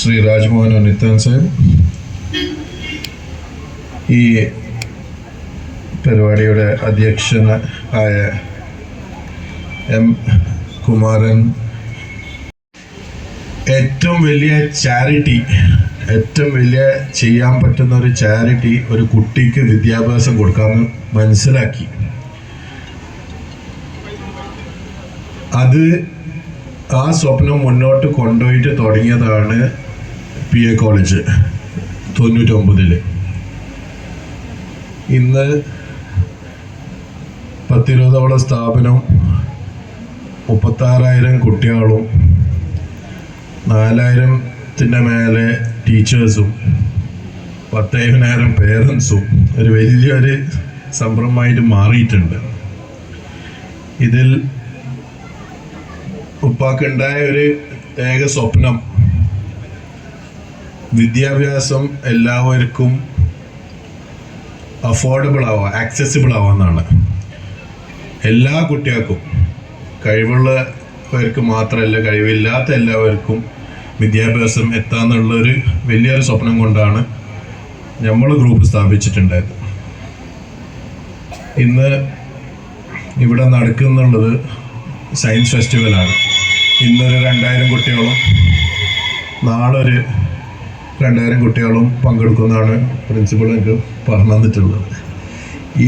ശ്രീ രാജ്മോഹൻ നിത്യാൻ സാഹിബ്. ഈ പരിപാടിയുടെ അധ്യക്ഷൻ ആയ എം കുമാരൻ. ഏറ്റവും വലിയ ചാരിറ്റി ഏറ്റവും വലിയ ചെയ്യാൻ പറ്റുന്ന ഒരു ചാരിറ്റി ഒരു കുട്ടിക്ക് വിദ്യാഭ്യാസം കൊടുക്കാമെന്ന് മനസ്സിലാക്കി. അത് ആ സ്വപ്നം മുന്നോട്ട് കൊണ്ടുപോയിട്ട് തുടങ്ങിയതാണ് പി എ കോളേജ് തൊണ്ണൂറ്റൊമ്പതിൽ ഇന്ന് പത്തിരുപതോളം സ്ഥാപനം മുപ്പത്താറായിരം കുട്ടികളും നാലായിരത്തിന്റെ മേലെ ടീച്ചേഴ്സും പത്തേഴായിരം പേരൻസും ഒരു വലിയൊരു സംരംഭമായിട്ട് മാറിയിട്ടുണ്ട്. ഇതിൽ ഉപ്പാക്കുണ്ടായ ഒരു ഏക സ്വപ്നം വിദ്യാഭ്യാസം എല്ലാവർക്കും അഫോർഡബിൾ ആവുക ആക്സസിബിൾ ആവാന്നാണ് എല്ലാ കുട്ടികൾക്കും കഴിവുള്ളവർക്ക് മാത്രമല്ല കഴിവില്ലാത്ത എല്ലാവർക്കും വിദ്യാഭ്യാസം എത്താന്നുള്ളൊരു വലിയൊരു സ്വപ്നം കൊണ്ടാണ് നമ്മൾ ഗ്രൂപ്പ് സ്ഥാപിച്ചിട്ടുണ്ടായത്. ഇന്ന് ഇവിടെ നടക്കുന്നുള്ളത് സയൻസ് ഫെസ്റ്റിവലാണ് ഇന്നൊരു രണ്ടായിരം കുട്ടികളും നാളൊരു രണ്ടായിരം കുട്ടികളും പങ്കെടുക്കുമെന്നാണ് പ്രിൻസിപ്പൾ എനിക്ക് പറഞ്ഞു തന്നിട്ടുള്ളത്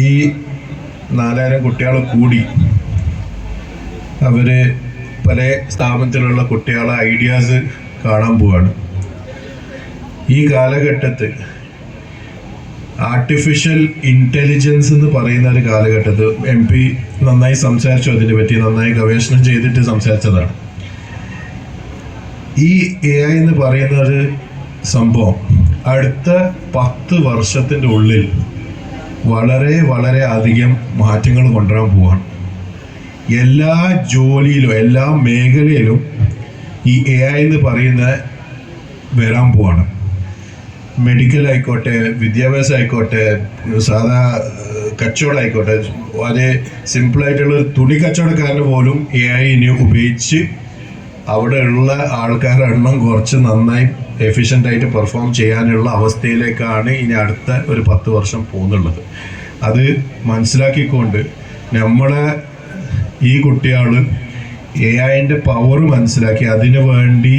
ഈ നാലായിരം കുട്ടികൾ കൂടി അവർ പല സ്ഥാപനത്തിലുള്ള കുട്ടികളെ ഐഡിയാസ് കാണാൻ പോവാണ്. ഈ കാലഘട്ടത്തിൽ ആർട്ടിഫിഷ്യൽ ഇന്റലിജൻസ് എന്ന് പറയുന്ന ഒരു കാലഘട്ടത്തിൽ എം പി നന്നായി സംസാരിച്ചു അതിനെ പറ്റി നന്നായി ഗവേഷണം ചെയ്തിട്ട് സംസാരിച്ചതാണ്. ഈ എ ഐ എന്ന് പറയുന്ന ഒരു സംഭവം. അടുത്ത പത്ത് വർഷത്തിന്റെ ഉള്ളിൽ വളരെ വളരെ അധികം മാറ്റങ്ങൾ കൊണ്ടുവരാൻ പോവാണ്. എല്ലാ ജോലിയിലും എല്ലാ മേഖലയിലും ഈ എ ഐ എന്ന് പറയുന്ന വരാൻ പോവാണ്. മെഡിക്കൽ ആയിക്കോട്ടെ വിദ്യാഭ്യാസം ആയിക്കോട്ടെ സാധാ കച്ചവടം ആയിക്കോട്ടെ വളരെ സിമ്പിളായിട്ടുള്ള തുണി കച്ചവടക്കാരന് പോലും എ ഐനെ ഉപയോഗിച്ച് അവിടെയുള്ള ആൾക്കാരുടെ എണ്ണം കുറച്ച് നന്നായി എഫിഷ്യന്റ് ആയിട്ട് പെർഫോം ചെയ്യാനുള്ള അവസ്ഥയിലേക്കാണ് ഇനി അടുത്ത ഒരു പത്ത് വർഷം പോകുന്നുള്ളത്. അത് മനസ്സിലാക്കിക്കൊണ്ട് നമ്മളെ ഈ കുട്ടികൾ എ ഐന്റെ പവർ മനസ്സിലാക്കി അതിനു വേണ്ടി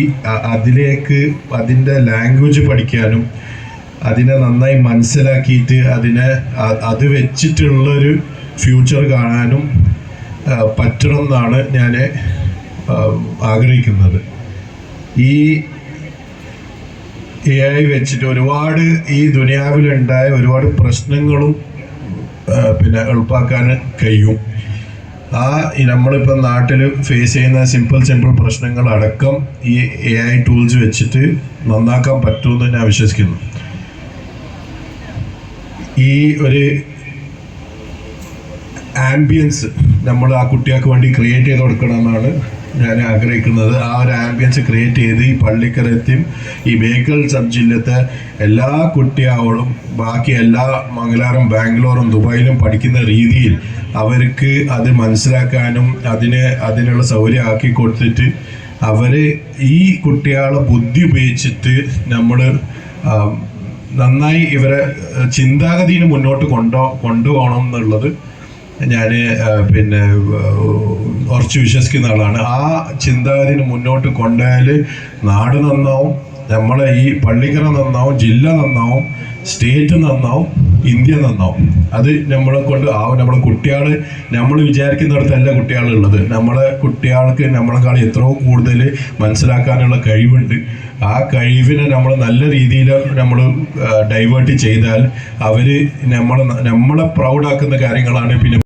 അതിലേക്ക് അതിന്റെ ലാംഗ്വേജ് പഠിക്കാനും അതിനെ നന്നായി മനസ്സിലാക്കിയിട്ട് അതിനെ അത് വെച്ചിട്ടുള്ളൊരു ഫ്യൂച്ചർ കാണാനും പറ്റണം എന്നാണ് ഞാൻ ആഗ്രഹിക്കുന്നത്. ഈ എ ഐ വെച്ചിട്ട് ഒരുപാട് ഈ ദുനിയാവിലുണ്ടായ ഒരുപാട് പ്രശ്നങ്ങളും പിന്നെ എളുപ്പാക്കാൻ കഴിയും. ആ നമ്മളിപ്പോൾ നാട്ടിൽ ഫേസ് ചെയ്യുന്ന സിമ്പിൾ സിമ്പിൾ പ്രശ്നങ്ങളടക്കം ഈ എ ഐ ടൂൾസ് വെച്ചിട്ട് നന്നാക്കാൻ പറ്റുമെന്ന് ഞാൻ വിശ്വസിക്കുന്നു. ഈ ഒരു ആംബിയൻസ് നമ്മൾ ആ കുട്ടികൾക്ക് വേണ്ടി ക്രിയേറ്റ് ചെയ്ത് കൊടുക്കണമെന്നാണ് ഞാൻ ആഗ്രഹിക്കുന്നത് ആ ഒരു ആംബിയൻസ് ക്രിയേറ്റ് ചെയ്ത് ഈ പള്ളിക്കരത്തെയും ഈ ബേക്കൽ സബ് ജില്ലത്തെ എല്ലാ കുട്ടിയാവളും ബാക്കി എല്ലാ മംഗലാറും ബാംഗ്ലൂറും ദുബായിലും പഠിക്കുന്ന രീതിയിൽ അവർക്ക് അത് മനസ്സിലാക്കാനും അതിന് അതിനുള്ള സൗകര്യം ആക്കി കൊടുത്തിട്ട് അവരെ ഈ കുട്ടികളെ ബുദ്ധി ഉപയോഗിച്ചിട്ട് നമ്മൾ നന്നായി ഇവരെ ചിന്താഗതിന് മുന്നോട്ട് കൊണ്ടോ കൊണ്ടുപോകണം എന്നുള്ളത് ഞാൻ പിന്നെ ഉറച്ചു വിശ്വസിക്കുന്ന ആളാണ്. ആ ചിന്താഗതിന് മുന്നോട്ട് കൊണ്ടുപോയാൽ നാട് നന്നാവും നമ്മളെ ഈ പള്ളിക്കര നന്നാവും ജില്ല നന്നാവും സ്റ്റേറ്റ് നന്നാവും ഇന്ത്യ നന്നാവും. അത് നമ്മളെ കൊണ്ട് ആവും. നമ്മളെ കുട്ടികൾ നമ്മൾ വിചാരിക്കുന്നിടത്തല്ല കുട്ടികളുള്ളത് നമ്മളെ കുട്ടികൾക്ക് നമ്മളെക്കാൾ എത്രയോ കൂടുതൽ മനസ്സിലാക്കാനുള്ള കഴിവുണ്ട്. ആ കഴിവിനെ നമ്മൾ നല്ല രീതിയിൽ നമ്മൾ ഡൈവേർട്ട് ചെയ്താൽ അവർ നമ്മളെ നമ്മളെ പ്രൗഡാക്കുന്ന കാര്യങ്ങളാണ്. പിന്നെ